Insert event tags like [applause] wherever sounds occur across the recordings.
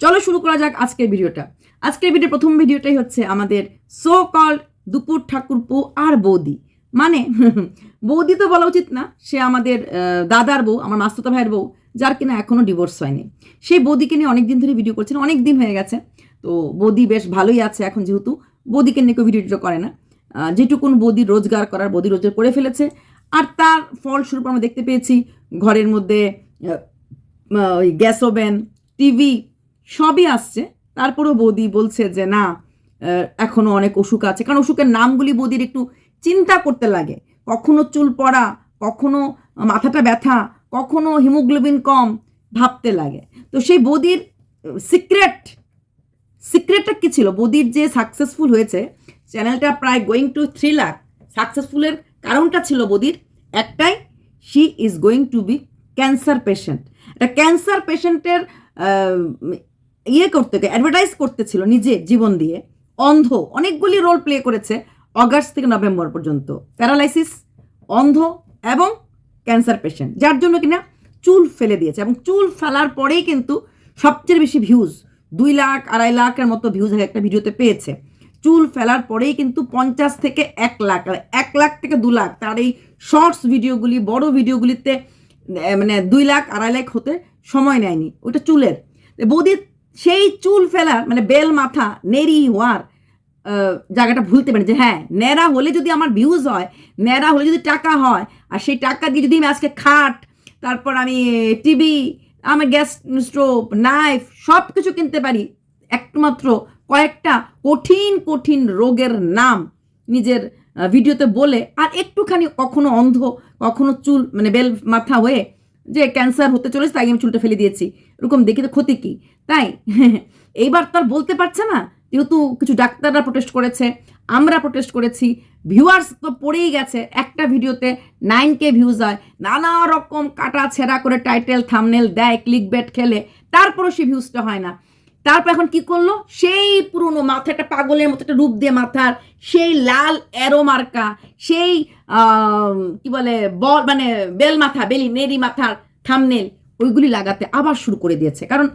চলো শুরু করা যাক আজকের ভিডিওটা। আজকের ভিডিও প্রথম ভিডিওটাই হচ্ছে আমাদের সো কল দুপুর ঠাকুর ঠাকুরপো আর বৌদি। মানে [laughs] বৌদি তো বলা উচিত না, সে আমাদের দাদার বউ, আমার মাস্তুতা ভাইয়ের বউ, যার কিনা এখনও ডিভোর্স হয়নি। সেই বৌদিকে নিয়ে অনেক দিন ধরে ভিডিও করছেন অনেক দিন হয়ে গেছে। তো বৌদি বেশ ভালোই আছে এখন যেহেতু, বৌদিকে নিয়ে কেউ ভিডিও করে না। যেটুকুন বৌদি রোজগার করার বৌদি রোজগার করে ফেলেছে। আর তার ফলস্বরূপ আমরা দেখতে পেয়েছি, ঘরের মধ্যে ওই গ্যাস ওভেন, টিভি সবই আসছে। তারপরেও বৌদি বলছে যে না আহ, এখনও অনেক অসুখ আছে। কারণ অসুখের নামগুলি বৌদির একটু চিন্তা করতে লাগে। কখনো চুল পড়া কখনো মাথাটা ব্যথা কখনো হিমোগ্লোবিন কম ভাবতে লাগে। তো সেই বৌদির সিক্রেট সিক্রেটটা কী ছিল? বৌদির যে সাকসেসফুল হয়েছে চ্যানেলটা প্রায় গোয়িং টু থ্রি লাখ। সাকসেসফুলের কারণটা ছিল বৌদির একটাই she is going to be cancer patient. একটা ক্যান্সার পেশেন্টের ইয়ে করতে অ্যাডভার্টাইজ করতেছিল নিজে জীবন দিয়ে। অন্ধ, অনেকগুলি রোল প্লে করেছে অগাস্ট থেকে নভেম্বর পর্যন্ত। প্যারালাইসিস অন্ধ এবং ক্যান্সার পেশেন্ট যার জন্য কিনা চুল ফেলে দিয়েছে এবং চুল ফেলার পরেই কিন্তু সবচেয়ে বেশি ভিউজ দুই লাখ, আড়াই লাখের মতো ভিউজ একটা ভিডিওতে পেয়েছে। চুল ফেলার পরেই কিন্তু পঞ্চাশ থেকে এক লাখ এক লাখ থেকে দু লাখ তার এই শর্টস ভিডিওগুলি বড় ভিডিওগুলিতে মানে দুই লাখ, আড়াই লাখ হতে সময় নেয়নি। ওটা চুলের। বৌদির সেই চুল ফেলার মানে বেল মাথা নেরি হওয়ার জায়গাটা ভুলতে পারি যে হ্যাঁ ন্যাড়া হলে যদি আমার ভিউজ হয় ন্যাড়া হলে যদি টাকা হয়, আর সেই টাকা দিয়ে যদি আমি আজকে খাট, তারপর আমি টিভি আমার গ্যাস স্টোভ নাইফ সব কিছু কিনতে পারি, একমাত্র কয়েকটা কঠিন কঠিন রোগের নাম নিজের ভিডিওতে বলে, আর একটুখানি কখনো অন্ধ, কখনো চুল মানে বেল মাথা হয়ে যে ক্যান্সার হতে চলেছে, তাই আমি চুলটা ফেলে দিয়েছি। এরকম দেখি তো ক্ষতি কি? তাই? [laughs] এইবার তো আর বলতে পারছে না, যেহেতু কিছু ডাক্তাররা প্রোটেস্ট করেছে, আমরা প্রোটেস্ট করেছি। ভিউয়ার্স তো পড়েই গেছে একটা ভিডিওতে নাইন কে ভিউজ হয়। নানা রকম কাটা ছেঁড়া করে টাইটেল থামনেল দেয় ক্লিক বেট খেলে, তারপরও সে ভিউজটা হয় না। তারপর এখন কি করল? সেই পুরনো মাথাটা পাগলের মতো একটা রূপ দিয়ে মাথার সেই লাল অ্যারো মার্কা সেই কি বলে, বল মানে বেল মাথা, বেলি নেরি মাথার থামনেল ওইগুলি লাগাতে আবার শুরু করে দিয়েছে। কারণ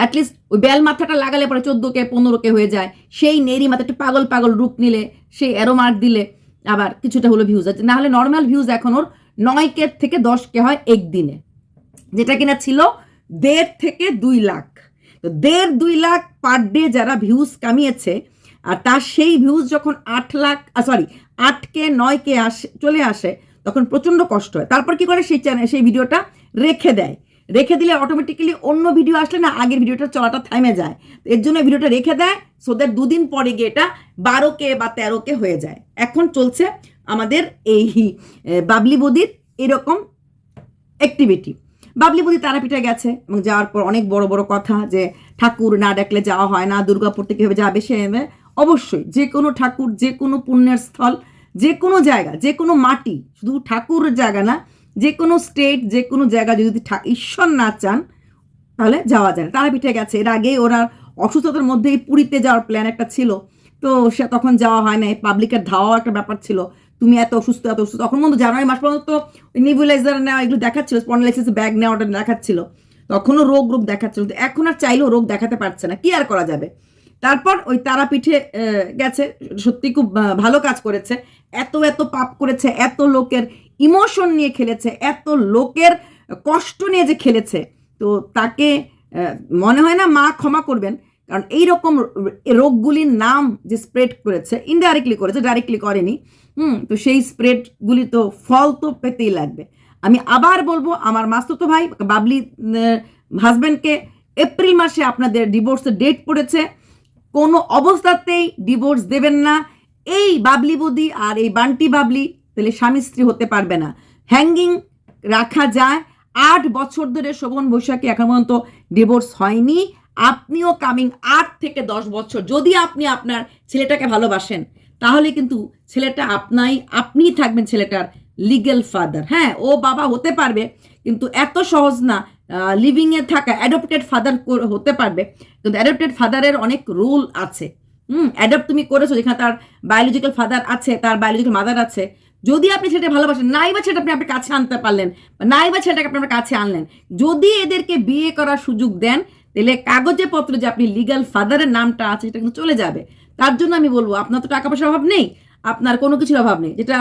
অ্যাটলিস্ট ওই বেল মাথাটা লাগালে পরে চোদ্দ কে পনেরো কে হয়ে যায়। সেই নেরি মাথা একটু পাগল পাগল রূপ নিলে, সেই অ্যারো মার্ক দিলে আবার কিছুটা হলো ভিউজ আছে। নাহলে নর্মাল ভিউজ এখন ওর নয় কে থেকে দশ কে হয় একদিনে। যেটা কিনা ছিল দেড় থেকে দুই লাখ। দেড় দুই লাখ পার ডে যারা ভিউজ কামিয়েছে, আর তার সেই ভিউজ যখন আট লাখ সরি আট কে, নয় কে আসে, চলে আসে, তখন প্রচণ্ড কষ্ট হয়। তারপর কি করে সেই চ্যানেল সেই ভিডিওটা রেখে দেয়? রেখে দিলে অটোমেটিক্যালি অন্য ভিডিও আসলে না, আগের ভিডিওটা চলাটা থেমে যায়। তো এর জন্য ভিডিওটা রেখে দেয় সোদের দুদিন পরে গিয়ে এটা বারো কে বা তেরো কে হয়ে যায়। এখন চলছে আমাদের এই বাবলি বদির এরকম অ্যাক্টিভিটি বাবলি বুদি তারাপীঠে গেছে এবং যাওয়ার পর অনেক বড় বড় কথা যে ঠাকুর না ডাকলে যাওয়া হয় না, দুর্গাপুর থেকে কীভাবে যাবে, সে অবশ্যই যে কোনো ঠাকুর, যে কোনো পুণ্যের স্থল, যে কোনো জায়গা, যে কোনো মাটি, শুধু ঠাকুর জায়গা না, যে কোনো স্টেট যে কোনো জায়গা যদি ঈশ্বর না চান, তাহলে যাওয়া যায় না। তারাপীঠে গেছে। এর আগে ওরা অসুস্থতার মধ্যেই পুরীতে যাওয়ার প্ল্যান একটা ছিল। তো সে তখন যাওয়া হয় না পাবলিকের ধাওয়া একটা ব্যাপার ছিল। তুমি এত অসুস্থ এত অসুস্থ। তখন মধ্যে জানুয়ারি মাস পর্যন্ত নিবুলাইজার নেওয়া, এগুলো দেখাচ্ছিল স্পন্ডালাইসিস ব্যাগ নেওয়াটা দেখাচ্ছিল। তখনও রোগ রোগ দেখাচ্ছিল। তো এখন আর চাইলেও রোগ দেখাতে পারছে না। কি আর করা যাবে? তারপর ওই তারাপীঠে গেছে। সত্যি খুব ভালো কাজ করেছে। এত এত পাপ করেছে, এত লোকের ইমোশন নিয়ে খেলেছে, এত লোকের কষ্ট নিয়ে যে খেলেছে। তো তাকে মনে হয় না মা ক্ষমা করবেন। কারণ এই রকম রোগগুলির নাম যে স্প্রেড করেছে ইনডাইরেক্টলি করেছে ডাইরেক্টলি করেনি। হুম, তো সেই স্প্রেডগুলি তো ফল তো পেতেই লাগবে। আমি আবার বলব, আমার মাস্তুতো ভাই, বাবলি হাজব্যান্ডকে এপ্রিল মাসে আপনাদের ডিভোর্সের ডেট পড়েছে। কোনো অবস্থাতেই ডিভোর্স দেবেন না। এই বাবলি বুদি আর এই বান্টি বাবলি, তাহলে স্বামী স্ত্রী হতে পারবে না। হ্যাঙ্গিং রাখা যায়। আট বছর ধরে শোভন বৈশাখী এখন পর্যন্ত ডিভোর্স হয়নি। আপনিও কামিং আট থেকে দশ বছর। যদি আপনি আপনার ছেলেটাকে ভালোবাসেন তাহলে কিন্তু ছেলেটা আপনাই, আপনিই থাকবেন ছেলেটার লিগেল ফাদার হ্যাঁ ও বাবা হতে পারবে, কিন্তু এত সহজ না লিভিংয়ে থাকা অ্যাডপ্টেড ফাদার হতে পারবে। কিন্তু অ্যাডপ্টেড ফাদারের অনেক রুল আছে। হুম অ্যাডপ্ট তুমি করেছ, যেখানে তার বায়োলজিক্যাল ফাদার আছে, তার বায়োলজিক্যাল মাদার আছে। যদি আপনি সেটা ভালোবাসেন, নাই বা সেটা আপনি আপনার কাছে আনতে পারলেন নাই বা সেটাকে আপনার কাছে আনলেন, যদি এদেরকে বিয়ে করার সুযোগ দেন, তাহলে কাগজে পত্র যে আপনি লিগ্যাল ফাদারের নামটা আছে, সেটা কিন্তু চলে যাবে। তার জন্য আমি বলব, আপনার তো টাকা পয়সার অভাব নেই, আপনার কোনো কিছুর অভাব নেই। যেটা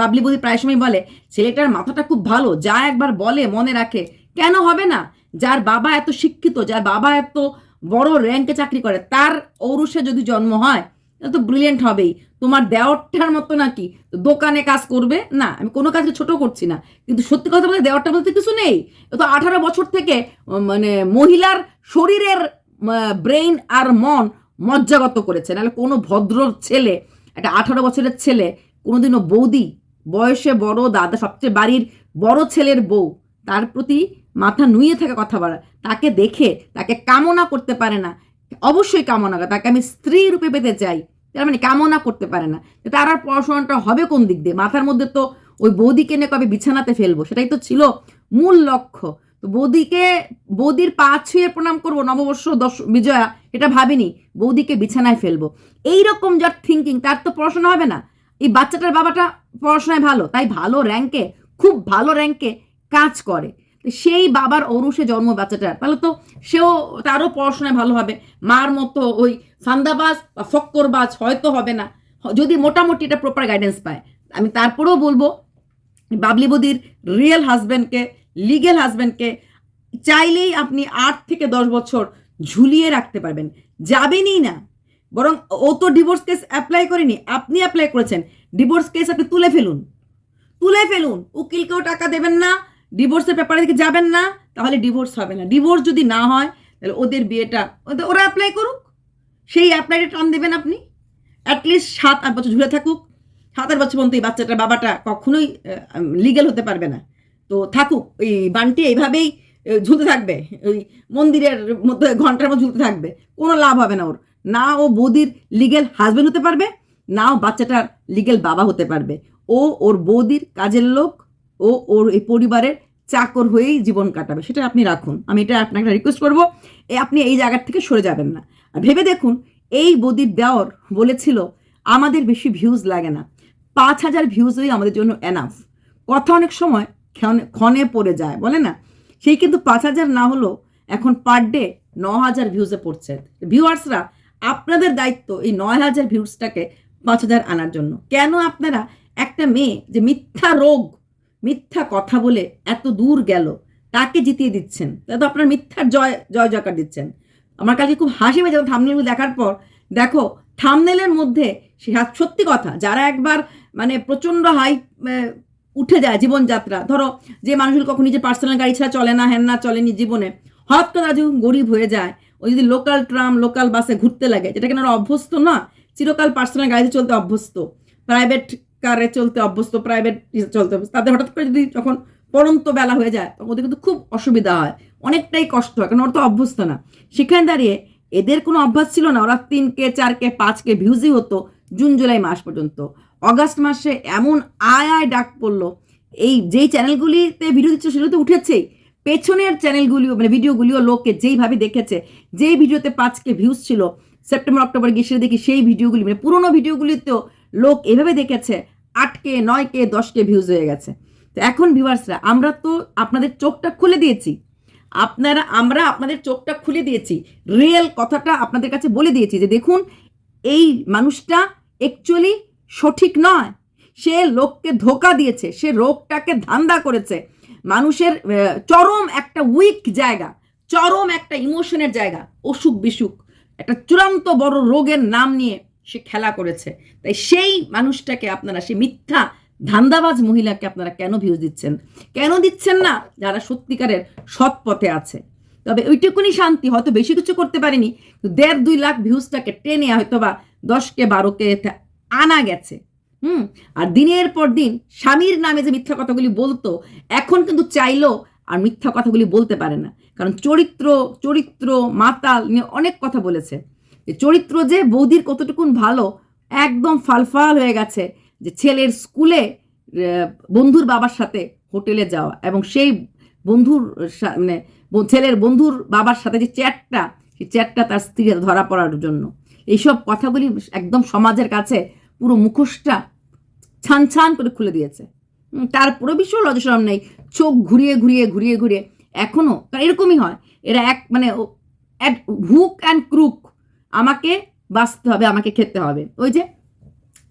বাবলি বৌদি প্রায় সময় বলে, ছেলেটার মাথাটা খুব ভালো, যা একবার বলে মনে রাখে, কেন হবে না? যার বাবা এত শিক্ষিত, যার বাবা এত বড় র্যাঙ্কে চাকরি করে, তার ঔরসে যদি জন্ম হয় তো ব্রিলিয়েন্ট হবেই। তোমার দেওয়ারটার মতো নাকি? দোকানে কাজ করবে? না, আমি কোনো কাজকে ছোট করছি না। কিন্তু সত্যি কথা বলতে দেওয়ারটার মধ্যে কিছু নেই। তো আঠারো বছর থেকে মানে মহিলার শরীরের ব্রেইন আর মন মজ্জাগত করেছে। নাহলে কোনো ভদ্র ছেলে, একটা আঠারো বছরের ছেলে, কোনোদিনও বৌদি, বয়সে বড় দাদা, সবচেয়ে বাড়ির বড় ছেলের বউ, তার প্রতি মাথা নুয়ে থাকা কথা বলা, তাকে দেখে তাকে কামনা করতে পারে না। অবশ্যই কামনা করে, তাকে আমি স্ত্রী রূপে পেতে চাই। তার মানে কামনা করতে পারে না। তার আর পড়াশোনাটা হবে কোন দিক দিয়ে? মাথার মধ্যে তো ওই বৌদিকে নিয়ে কবে বিছানাতে ফেলব? সেটাই তো ছিল মূল লক্ষ্য। বৌদিকে, বৌদির পা ছুঁয়ে প্রণাম করব, নববর্ষ দশ, বিজয়া, এটা ভাবিনি, বৌদিকে বিছানায় ফেলব। এই রকম যার থিঙ্কিং তার তো পড়াশোনা হবে না। এই বাচ্চাটার বাবাটা পড়াশোনায় ভালো, তাই ভালো র্যাঙ্কে খুব ভালো র্যাঙ্কে কাজ করে। সেই বাবার অরুষে জন্ম বাচ্চাটার। তাহলে তো সেও, তারও পড়াশোনায় ভালো হবে। মার মতো ওই ফান্দাবাজ বা ফক্করবাজ হয়তো হবে না। যদি মোটামুটি এটা প্রপার গাইডেন্স পায়। আমি তারপরেও বলব, বাবলি বদির রিয়েল হাজব্যান্ডকে লিগেল হাজব্যান্ডকে চাইলেই আপনি আট থেকে দশ বছর ঝুলিয়ে রাখতে পারবেন। যাবেনই না। বরং ও তো ডিভোর্স কেস অ্যাপ্লাই করেনি, আপনি অ্যাপ্লাই করেছেন। ডিভোর্স কেস আপনি তুলে ফেলুন। তুলে ফেলুন। উকিলকেও টাকা দেবেন না ডিভোর্সের ব্যাপারে দিকে যাবেন না, তাহলে ডিভোর্স হবে না। ডিভোর্স যদি না হয়, তাহলে ওদের বিয়েটা ওদের- ওরা অ্যাপ্লাই করুক। সেই অ্যাপ্লাইটা টান দেবেন আপনি। অ্যাটলিস্ট সাত আট বছর ঝুলে থাকুক। সাত আট বছর পর্যন্ত এই বাচ্চাটার বাবাটা কখনোই লিগেল হতে পারবে না। তো থাকুক, এই বানটি এইভাবেই ঝুলতে থাকবে, ওই মন্দিরের মধ্যে, ঘণ্টার মধ্যে ঝুলতে থাকবে, কোনো লাভ হবে না ওর। না ও বৌদির লিগেল হাজবেন্ড হতে পারবে, না ও বাচ্চাটার লিগেল বাবা হতে পারবে। ও ওর বৌদির কাজের লোক, ও ওর এই পরিবারের চাকর হয়েই জীবন কাটাবে, সেটা আপনি রাখুন। আমি এটা আপনাকে রিকোয়েস্ট করব, এ, আপনি এই জায়গার থেকে সরে যাবেন না। আর ভেবে দেখুন, এই বদির দেওর বলেছিল, আমাদের বেশি ভিউজ লাগে না। পাঁচ হাজার ভিউজই আমাদের জন্য এনাফ কথা অনেক সময় ক্ষণে- ক্ষণে পড়ে যায়, বলে না? সেই কিন্তু পাঁচ হাজার না হলেও এখন পার ডে ন হাজার ভিউজে পড়ছে। ভিউয়ার্সরা আপনাদের দায়িত্ব এই নয় হাজার ভিউজটাকে পাঁচ হাজার আনার জন্য। কেন আপনারা একটা মেয়ে যে মিথ্যা রোগ, মিথ্যা কথা বলে এত দূর গেল, তাকে জিতিয়ে দিচ্ছেন? তা তো আপনার মিথ্যার জয় জয় জয়কার দিচ্ছেন। আমার কাছে খুব হাসি পেয়েছে থামনেলগুলো দেখার পর। দেখো থামনেলের মধ্যে সে সত্যি কথা, যারা একবার মানে প্রচণ্ড হাই উঠে যায় জীবনযাত্রা। ধরো, যে মানুষগুলো কখন যে পার্সোনাল গাড়ি ছাড়া চলে না হ্যান না চলেনি জীবনে, হঠাৎ করে তারা যখন গরিব হয়ে যায়। ওই যদি লোকাল ট্রাম লোকাল বাসে ঘুরতে লাগে, যেটা কেন অভ্যস্ত না, চিরকাল পার্সোনাল গাড়িতে চলতে অভ্যস্ত প্রাইভেট কারে চলতে অভ্যস্ত প্রাইভেট চলতে অভ্যস্ত। তাদের হঠাৎ করে যদি যখন পরন্ত বেলা হয়ে যায়, তখন ওদের কিন্তু খুব অসুবিধা হয়, অনেকটাই কষ্ট হয়, কারণ ওরা তো অভ্যস্ত না। সেখানে দাঁড়িয়ে এদের কোনো অভ্যাস ছিল না, ওরা তিন কে চার কে পাঁচ কে ভিউজই হতো জুন, জুলাই মাস পর্যন্ত। অগাস্ট মাসে এমন আয় আয় ডাক পড়ল। এই যেই চ্যানেলগুলিতে ভিডিও দিচ্ছে সেগুলো তো উঠেছেই। পেছনের চ্যানেলগুলিও মানে ভিডিওগুলিও লোককে যেইভাবে দেখেছে, যেই ভিডিওতে পাঁচকে ভিউজ ছিল, সেপ্টেম্বর, অক্টোবর গিয়ে দেখি সেই ভিডিওগুলি মানে পুরোনো ভিডিওগুলিতেও লোক এভাবে দেখেছে, আটকে, নয়কে, দশকে ভিউজ হয়ে গেছে। তো এখন ভিউয়ার্সরা আমরা তো আপনাদের চোখটা খুলে দিয়েছি। আপনারা, আমরা আপনাদের চোখটা খুলে দিয়েছি। রিয়েল কথাটা আপনাদের কাছে বলে দিয়েছি যে দেখুন, এই মানুষটা অ্যাকচুয়ালি সঠিক নয়। সে লোককে ধোকা দিয়েছে, সে রোগটাকে ধান্দা করেছে। মানুষের চরম একটা উইক জায়গা, চরম একটা ইমোশনের জায়গা, অসুখ বিসুখ। একটা চূড়ান্ত বড় রোগের নাম নিয়ে সে খেলা করেছে। তাই সেই মানুষটাকে আপনারা সে মিথ্যা ধান্দাবাজ মহিলাকে আপনারা কেন ভিউজ দিচ্ছেন? কেন দিচ্ছেন না? যারা সত্যিকারের সৎ পথে আছে। তবে ওইটুকুনি শান্তি, হয়তো বেশি কিছু করতে পারেনি দেড় দুই লাখ ভিউজটাকে টেনে হয়তো বা দশকে বারোকে আনা গেছে। হুম? আর দিনের পর দিন স্বামীর নামে যে মিথ্যা কথাগুলি বলতো, এখন কিন্তু চাইলেও আর মিথ্যা কথাগুলি বলতে পারে না। কারণ চরিত্র চরিত্র, মাতাল নিয়ে অনেক কথা বলেছে। চরিত্র যে বৌদির কতটুকুন ভালো, একদম ফালফাল হয়ে গেছে যে ছেলের স্কুলে বন্ধুর বাবার সাথে হোটেলে যাওয়া এবং সেই বন্ধুর মানে ছেলের বন্ধুর বাবার সাথে যে চ্যাটটা, সেই চ্যাটটা তার স্ত্রী ধরা পড়ার জন্য। এইসব কথাগুলি একদম সমাজের কাছে পুরো মুখোশটা ছান ছান করে খুলে দিয়েছে। তারপরে ভীষণ লজসরম নেই। চোখ ঘুরিয়ে ঘুরিয়ে ঘুরিয়ে ঘুরিয়ে এখনও কারণ এরকমই হয়। এরা এক মানে ও- হুক অ্যান্ড ক্রুক। আমাকে বাঁচতে হবে, আমাকে খেতে হবে। ওই যে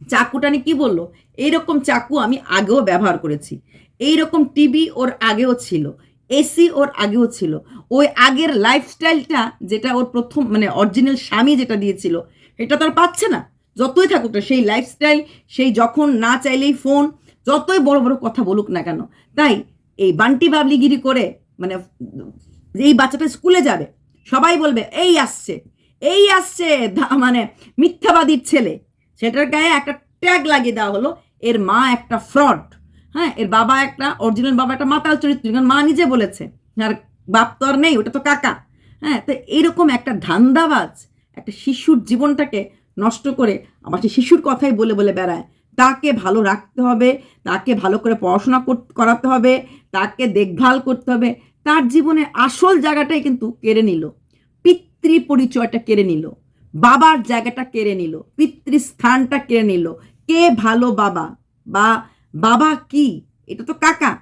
চাকুটা নিয়ে কী বলল? এইরকম চাকু আমি আগেও ব্যবহার করেছি। এই রকম টিভি ওর আগেও ছিল। এসি ওর আগেও ছিল। ওই আগের লাইফস্টাইলটা যেটা ওর প্রথম মানে অরিজিনাল স্বামী যেটা দিয়েছিল, এটা তো আর পাচ্ছে না। যতই থাকুক না, সেই লাইফস্টাইল সেই যখন না চাইলেই ফোন যতই বড় বড় কথা বলুক না কেন, তাই এই বান্টি বাবলিগিরি করে মানে এই বাচ্চাটা স্কুলে যাবে, সবাই বলবে, এই আসছে এই আসছে মানে মিথ্যাবাদীর ছেলে। সেটার গায়ে একটা ট্যাগ লাগিয়ে দেওয়া হলো, এর মা একটা ফ্রড হ্যাঁ এর বাবা একটা অরিজিনাল বাবা একটা মাতাল চরিত্র, কারণ মা নিজে বলেছে, আর বাপ তো আর নেই, ওটা তো কাকা। হ্যাঁ তো এরকম একটা ধান্দাবাজ, একটা শিশুর জীবনটাকে নষ্ট করে আবার সেই শিশুর কথাই বলে বলে বেড়ায়। তাকে ভালো রাখতে হবে, তাকে ভালো করে পড়াশোনা করাতে হবে, তাকে দেখভাল করতে হবে। তার জীবনের আসল জায়গাটাই কিন্তু কেড়ে নিল। পিতৃ পরিচয়টা কেড়ে নিল। বাবার জায়গাটা কেড়ে নিল। পিতৃস্থানটা কেড়ে নিল। কে ভালো বাবা? বা বাবা কি? এটা তো কাকা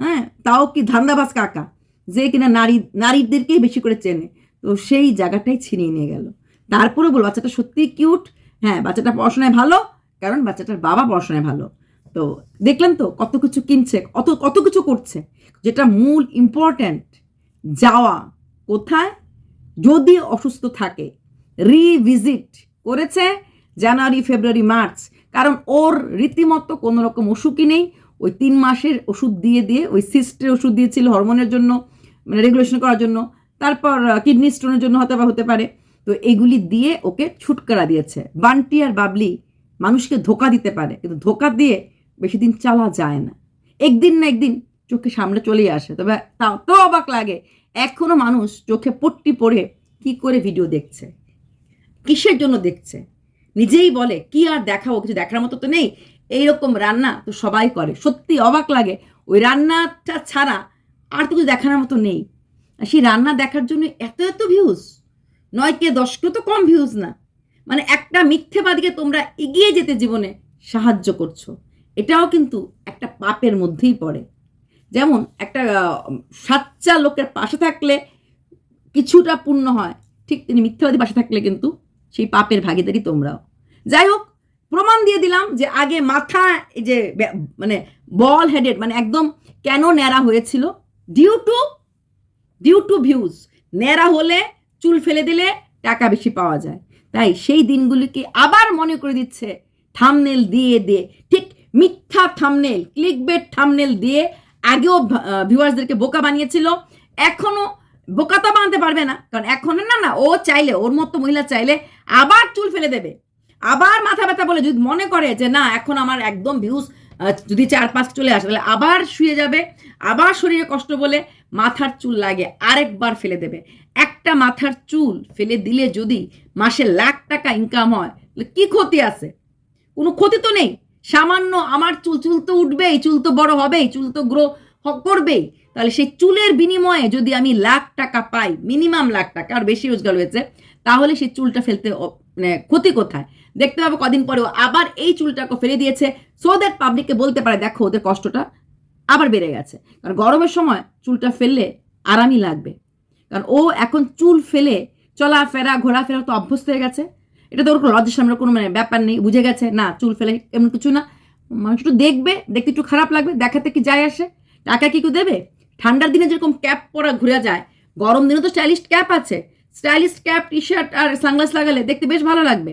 হ্যাঁ? তাও কি ধান্দাবাজ কাকা? যে কিনা নারী, নারীদেরকেই বেশি করে চেনে। তো সেই জায়গাটাই ছিনিয়ে নিয়ে গেল। তারপরে বলব, বাচ্চাটা সত্যিই কিউট হ্যাঁ বাচ্চাটা পড়াশোনায় ভালো, কারণ বাচ্চাটার বাবা পড়াশোনায় ভালো। তো দেখলেন তো কত কিছু কিনছে, কত কত কিছু করছে। যেটা মূল ইম্পর্ট্যান্ট যাওয়া কোথায়? যদি অসুস্থ থাকে রিভিজিট করেছে জানুয়ারি, ফেব্রুয়ারি, মার্চ। কারণ ওর রীতিমতো কোনো রকম অসুখই নেই। ওই তিন মাসের ওষুধ দিয়ে দিয়ে, ওই সিস্টের ওষুধ দিয়েছিল হরমোনের জন্য মানে রেগুলেশন করার জন্য। তারপর কিডনি স্টোনের জন্য হতে হতে পারে। তো এগুলি দিয়ে ওকে ছুটকারা দিয়েছে। বান্টি আর বাবলি মানুষকে ধোকা দিতে পারে, কিন্তু ধোকা দিয়ে বেশি দিন চালা যায় না। একদিন না একদিন চোখে সামনে চলেই আসে, তবে তাও তো অবাক লাগে, এখনও মানুষ চোখে পট্টি পরে কি করে ভিডিও দেখছে? কিসের জন্য দেখছে? নিজেই বলে, কি আর দেখাবো? কিছু দেখার মতো তো নেই। এইরকম রান্না তো সবাই করে। সত্যি অবাক লাগে, ওই রান্নাটা ছাড়া আর তো কিছু দেখানোর মতো নেই। সেই রান্না দেখার জন্য এত এত ভিউজ নয় কে দশ কেউ তো কম ভিউজ না। মানে একটা মিথ্যেবাদীকে তোমরা এগিয়ে যেতে জীবনে সাহায্য করছ। এটাও কিন্তু একটা পাপের মধ্যেই পড়ে। যেমন একটা সাচ্চা লোকের পাশে থাকলে কিছুটা পূর্ণ হয়, ঠিক তিনি মিথ্যাবাদী পাশে থাকলে কিন্তু সেই পাপের ভাগিদারি তোমরাও। যাই হোক, প্রমাণ দিয়ে দিলাম যে আগে মাথা যে মানে বল হেডেড মানে একদম কেন ন্যাড়া হয়েছিল? Due to due to views ন্যাড়া হলে চুল ফেলে দিলে টাকা বেশি পাওয়া যায়। তাই সেই দিনগুলিকে আবার মনে করে দিচ্ছে থামনেল দিয়ে দিয়ে। ঠিক মিথ্যা থামনেল ক্লিক বেট থামনেল দিয়ে আগেও ভিউয়ার্সদেরকে বোকা বানিয়েছিল। এখনও বোকা তো বানাতে পারবে না। কারণ এখন না না, ও চাইলে, ওর মতো মহিলা চাইলে আবার চুল ফেলে দেবে। আবার মাথা ব্যথা বলে যদি মনে করে যে, না, এখন আমার একদম ভিউজ যদি চার পাঁচ চলে আসে, তাহলে আবার শুয়ে যাবে, আবার শরীরে কষ্ট বলে মাথার চুল লাগে, আরেকবার ফেলে দেবে। একটা মাথার চুল ফেলে দিলে যদি মাসে লাখ টাকা ইনকাম হয় কি ক্ষতি আছে? কোনো ক্ষতি তো নেই। সামান্য আমার চুল চুল তো উঠবেই, চুল তো বড় হবেই, চুল তো গ্রো করবেই। তাহলে সেই চুলের বিনিময়ে যদি আমি লাখ টাকা পাই মিনিমাম লাখ টাকা, আর বেশি রোজগার হয়েছে, তাহলে সেই চুলটা ফেলতে মানে ক্ষতি কোথায়? দেখতে পাবো কদিন পরেও আবার এই চুলটাকে ফেলে দিয়েছে। সো দ্যাট পাবলিককে বলতে পারে, দেখো, ওদের কষ্টটা আবার বেড়ে গেছে। কারণ গরমের সময় চুলটা ফেললে আরামই লাগবে। কারণ ও এখন চুল ফেলে চলাফেরা, ঘোরাফেরা তো অভ্যস্ত হয়ে গেছে। এটা তো ওর লজ্জার সামনে কোনো মানে ব্যাপার নেই, বুঝে গেছে, না, চুল ফেলে এমন কিছু না। মানুষ একটু দেখবে, দেখতে একটু খারাপ লাগবে, দেখাতে কি যায় আসে? টাকা কি কেউ দেবে? ঠান্ডার দিনে যেরকম ক্যাপ পরা ঘুরে যায়, গরম দিনে তো স্টাইলিশ ক্যাপ আছে। স্টাইলিশ ক্যাপ টি শার্ট আর সানগ্লাস লাগালে দেখতে বেশ ভালো লাগবে।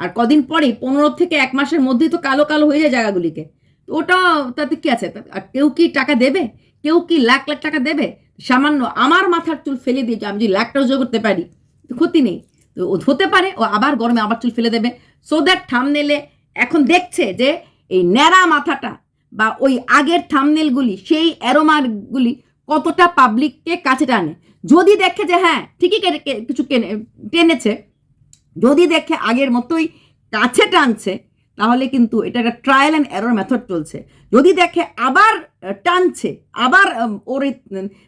আর কদিন পরেই, পনেরো থেকে এক মাসের মধ্যেই তো কালো কালো হয়ে যায় জায়গাগুলিকে। ওটা তাতে কি আছে? আর কেউ কি টাকা দেবে? কেউ কি লাখ লাখ টাকা দেবে? সামান্য আমার মাথার চুল ফেলে দিয়ে আমি যদি লাখটা রোজগার করতে পারি ক্ষতি নেই। তো হতে পারে, ও আবার গরমে আবার চুল ফেলে দেবে। সো দ্যাট থামনেলে এখন দেখছে যে এই ন্যাড়া মাথাটা বা ওই আগের থামনেলগুলি সেই অ্যারোমারগুলি কতটা পাবলিককে কাছে টানে। যদি দেখে যে হ্যাঁ ঠিকই কিছু টেনেছে, যদি দেখে আগের মতোই কাছে টানছে তাহলে কিন্তু এটা একটা ট্রায়াল অ্যান্ড এরর মেথড চলছে। যদি দেখে আবার টানছে আবার ওর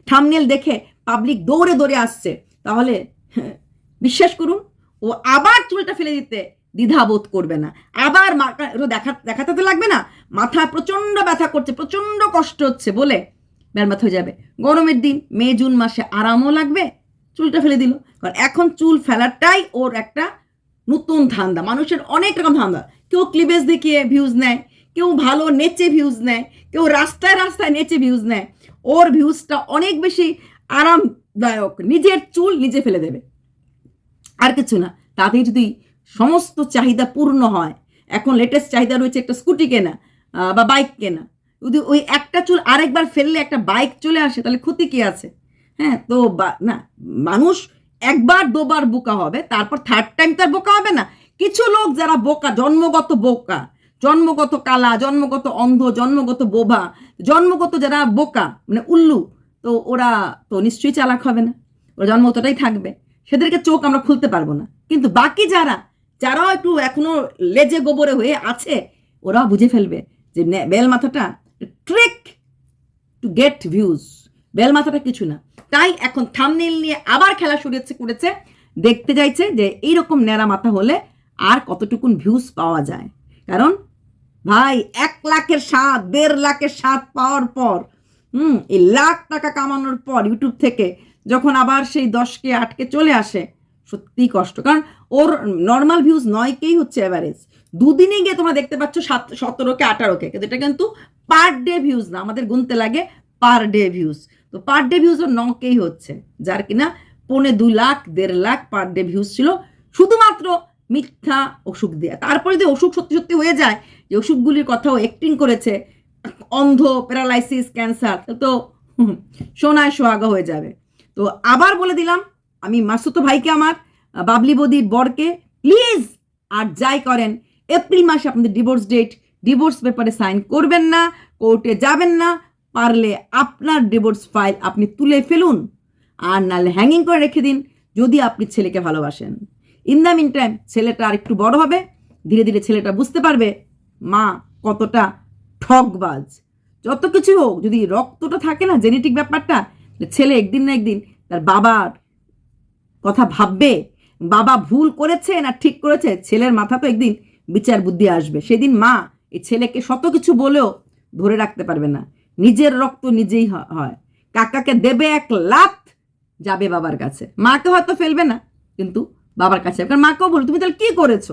থামনেল দেখে পাবলিক দৌড়ে দৌড়ে আসছে তাহলে হ্যাঁ, বিশ্বাস করুন ও আবার চুলটা ফেলে দিতে দ্বিধাবোধ করবে না। আবার মাথা- দেখা দেখাতে তো লাগবে না মাথা প্রচণ্ড ব্যথা করছে প্রচণ্ড কষ্ট হচ্ছে বলে ব্যালমাথ হয়ে যাবে। গরমের দিন মে জুন মাসে আরামও লাগবে চুলটা ফেলে দিল। কারণ এখন চুল ফেলাটাই ওর একটা নতুন ধান্দা মানুষের অনেক রকম ধান্দা। কেউ ক্লিবেজ দেখিয়ে ভিউজ নেয়, কেউ ভালো নেচে ভিউজ নেয়, কেউ রাস্তায় রাস্তায় নেচে ভিউজ নেয়, ওর ভিউজটা অনেক বেশি আরামদায়ক, নিজের চুল নিজে ফেলে দেবে। আর কিছু না, তাতেই যদি সমস্ত চাহিদা পূর্ণ হয়, এখন লেটেস্ট চাহিদা রয়েছে একটা স্কুটি কেনা বা বাইক কেনা। যদি ওই একটা চুল আরেকবার ফেললে একটা বাইক চলে আসে, তাহলে ক্ষতি কি আছে? হ্যাঁ তো না, মানুষ একবার দুবার বোকা হবে, তারপর থার্ড টাইম তার বোকা হবে না। কিছু লোক যারা বোকা, জন্মগত বোকা, জন্মগত কালা, জন্মগত অন্ধ, জন্মগত বোবা, জন্মগত যারা বোকা মানে উল্লু, তো ওরা তো নিশ্চয়ই চালাক হবে না। ওরা জন্মগতটাই থাকবে। সেদেরকে চোখ আমরা খুলতে পারব না। কিন্তু বাকি যারা, যারাও একটু এখনও লেজে গোবরে হয়ে আছে, ওরাও বুঝে ফেলবে যে বেল মাথাটা ট্রিক টু গেট ভিউজ বেল মাথাটা কিছু না। তাই এখন থামনেল নিয়ে আবার খেলা শুরু করেছে, দেখতে চাইছে যে এইরকম ন্যাড়া মাথা হলে আর কতটুকুন ভিউজ পাওয়া যায়? কারণ ভাই, এক লাখের সাত দেড় লাখের সাত পাওয়ার পর, হুম, এই লাখ টাকা কামানোর পর ইউটিউব থেকে যখন আবার সেই দশকে আটকে চলে আসে সত্যিই কষ্ট। কারণ ওর নর্মাল ভিউজ নয়কেই হচ্ছে অ্যাভারেজ দুদিনে গিয়ে তোমরা দেখতে পাচ্ছ সাত, সতেরোকে আঠারোকে। কিন্তু এটা কিন্তু পার ডে ভিউজ না, আমাদের গুনতে লাগে পার ডে ভিউজ তো পার ডে ভিউজ ওর নকেই হচ্ছে। যার কিনা পৌনে দু লাখ, দেড় লাখ পার ডে ভিউজ ছিল। শুধুমাত্র মিথ্যা অসুখ দেয়া। তারপরে যদি অসুখ সত্যি সত্যি হয়ে যায়, যে অসুখগুলির কথাও অ্যাক্টিং করেছে, অন্ধ প্যারালাইসিস ক্যান্সার তো সোনায় সোহাগা হয়ে যাবে। তো আবার বলে দিলাম, আমি মাসুতো ভাইকে আমার বাবলি বদির বরকে প্লিজ আর যাই করেন, এপ্রিল মাসে আপনাদের ডিভোর্স ডেট ডিভোর্স পেপারে সাইন করবেন না কোর্টে যাবেন না, পারলে আপনার ডিভোর্স ফাইল আপনি তুলে ফেলুন, আর নাহলে হ্যাঙ্গিং করে রেখে দিন, যদি আপনি ছেলেকে ভালোবাসেন। ইন দ্য মিন টাইম ছেলেটা আর একটু বড় হবে। ধীরে ধীরে ছেলেটা বুঝতে পারবে, মা কতটা ঠকবাজ। যত কিছু হোক, যদি রক্তটা থাকে না জেনেটিক ব্যাপারটা ছেলে একদিন না একদিন তার বাবার কথা ভাববে, বাবা ভুল করেছে না ঠিক করেছে, ছেলের মাথা তো একদিন বিচার বুদ্ধি আসবে। সেদিন মা এই ছেলেকে শত কিছু বলেও ধরে রাখতে পারবে না। নিজের রক্ত নিজেই হয়। কাকাকে দেবে এক লাত, যাবে বাবার কাছে। মাকে হয়তো ফেলবে না, কিন্তু বাবার কাছে। কারণ মাকেও বল, তুমি তাহলে কি করেছ?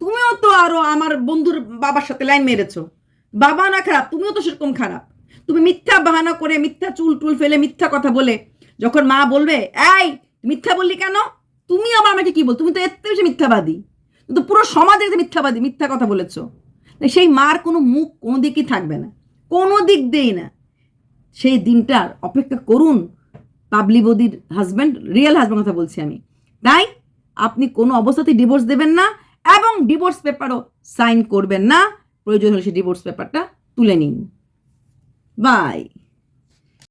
তুমিও তো আরও আমার বন্ধুর বাবার সাথে লাইন মেরেছো। বাবা না খারাপ, তুমিও তো সেরকম খারাপ। তুমি মিথ্যা বাহানা করে, মিথ্যা চুল টুল ফেলে মিথ্যা কথা বলে যখন মা বলবে, এই, মিথ্যা বললি কেন? তুমি আবার আমাকে কি বল তুমি তো থেকে বেশি মিথ্যাবাদী। কিন্তু পুরো সমাজে মিথ্যাবাদী, মিথ্যা কথা বলেছ। সেই মার কোনো মুখ কোনো দিকই থাকবে না। কোনো দিক দেই না। সেই দিনটার অপেক্ষা করুন পাবলি বদির হাজব্যান্ড রিয়েল হাজব্যান্ড কথা বলছি আমি। তাই আপনি কোনো অবস্থাতেই ডিভোর্স দেবেন না এবং ডিভোর্স পেপারও সাইন করবেন না। প্রয়োজন হলে সেই ডিভোর্স পেপারটা তুলে নিন। বাই